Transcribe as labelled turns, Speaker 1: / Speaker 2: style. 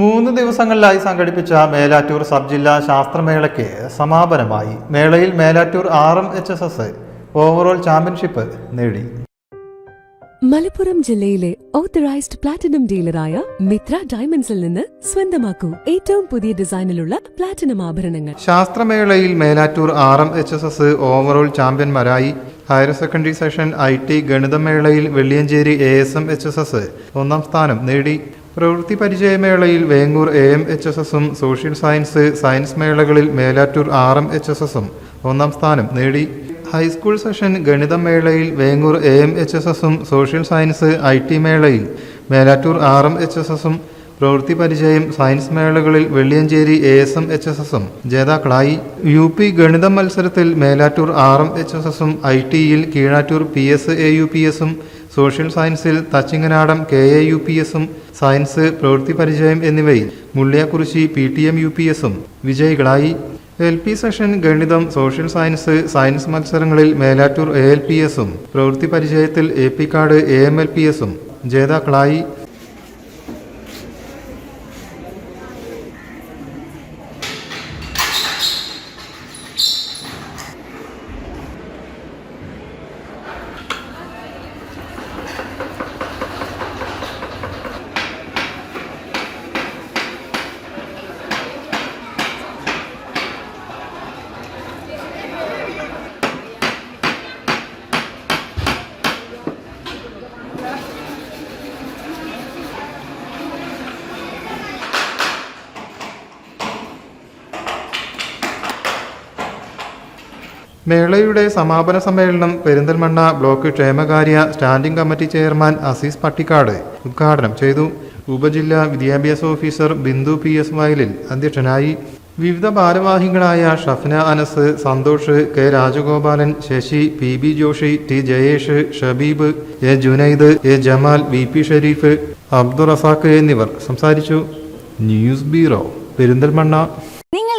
Speaker 1: മൂന്ന് ദിവസങ്ങളിലായി സംഘടിപ്പിച്ച മേലാറ്റൂർ സബ് ജില്ലാ ശാസ്ത്രമേളയ്ക്ക് സമാപനമായി മേളയിൽ Melattur R M H S S overall championship നേടി.
Speaker 2: മലപ്പുറം ജില്ലയിലെ ഓത്തറൈസ്ഡ് പ്ലാറ്റിനം ഡീലറായ മിത്ര ഡയമണ്ട്സിൽ നിന്ന് സ്വന്തമാക്കൂ ഏറ്റവും പുതിയ ഡിസൈനിലുള്ള പ്ലാറ്റിനം ആഭരണങ്ങൾ.
Speaker 1: ശാസ്ത്രമേളയിൽ Melattur R M H S S overall ചാമ്പ്യന്മാരായി higher secondary section I T ഗണിതമേളയിൽ Velliyancheri A S M H S S ഒന്നാം സ്ഥാനം നേടി. പ്രവൃത്തി പരിചയമേളയിൽ Vengoor A M H S എസും social science science മേളകളിൽ Melattur R M H S എസും ഒന്നാം സ്ഥാനം നേടി. High school section ഗണിതം മേളയിൽ Vengoor A M H S എസും സോഷ്യൽ സയൻസ് ഐ ടി മേളയിൽ Melattur R M H S എസും പ്രവൃത്തി പരിചയം science മേളകളിൽ Velliyancheri A S M H S എസും ജേതാക്കളായി. യു പി ഗണിതം മത്സരത്തിൽ Melattur R M H S എസും ഐ ടിയിൽ Keezhattur P S A U P എസും സോഷ്യൽ സയൻസിൽ Thachinganadam K A U P എസും സയൻസ് പ്രവൃത്തി പരിചയം എന്നിവയിൽ Mulliyakurissi P T M U P എസും വിജയികളായി. എൽ പി സെഷൻ ഗണിതം സോഷ്യൽ സയൻസ് സയൻസ് മത്സരങ്ങളിൽ മേലാറ്റൂർ എ എൽ പി എസും പ്രവൃത്തി പരിചയത്തിൽ A P card A M L P എസും ജേതാക്കളായി. മേളയുടെ സമാപന സമ്മേളനം പെരിന്തൽമണ്ണ ബ്ലോക്ക് ക്ഷേമകാര്യ standing committee chairman Azeez Pattikkad ഉദ്ഘാടനം ചെയ്തു. ഉപജില്ലാ വിദ്യാഭ്യാസ ഓഫീസർ ബിന്ദു പി എസ് വയലിൽ അധ്യക്ഷനായി. വിവിധ ഭാരവാഹികളായ Shafna Anas Santhosh K Rajagopalan Sasi P B Joshy T Jayesh Shabeeb A Junaid A Jamal V P Shareef Abdurazak എന്നിവർ സംസാരിച്ചു. News bureau Perinthalmanna.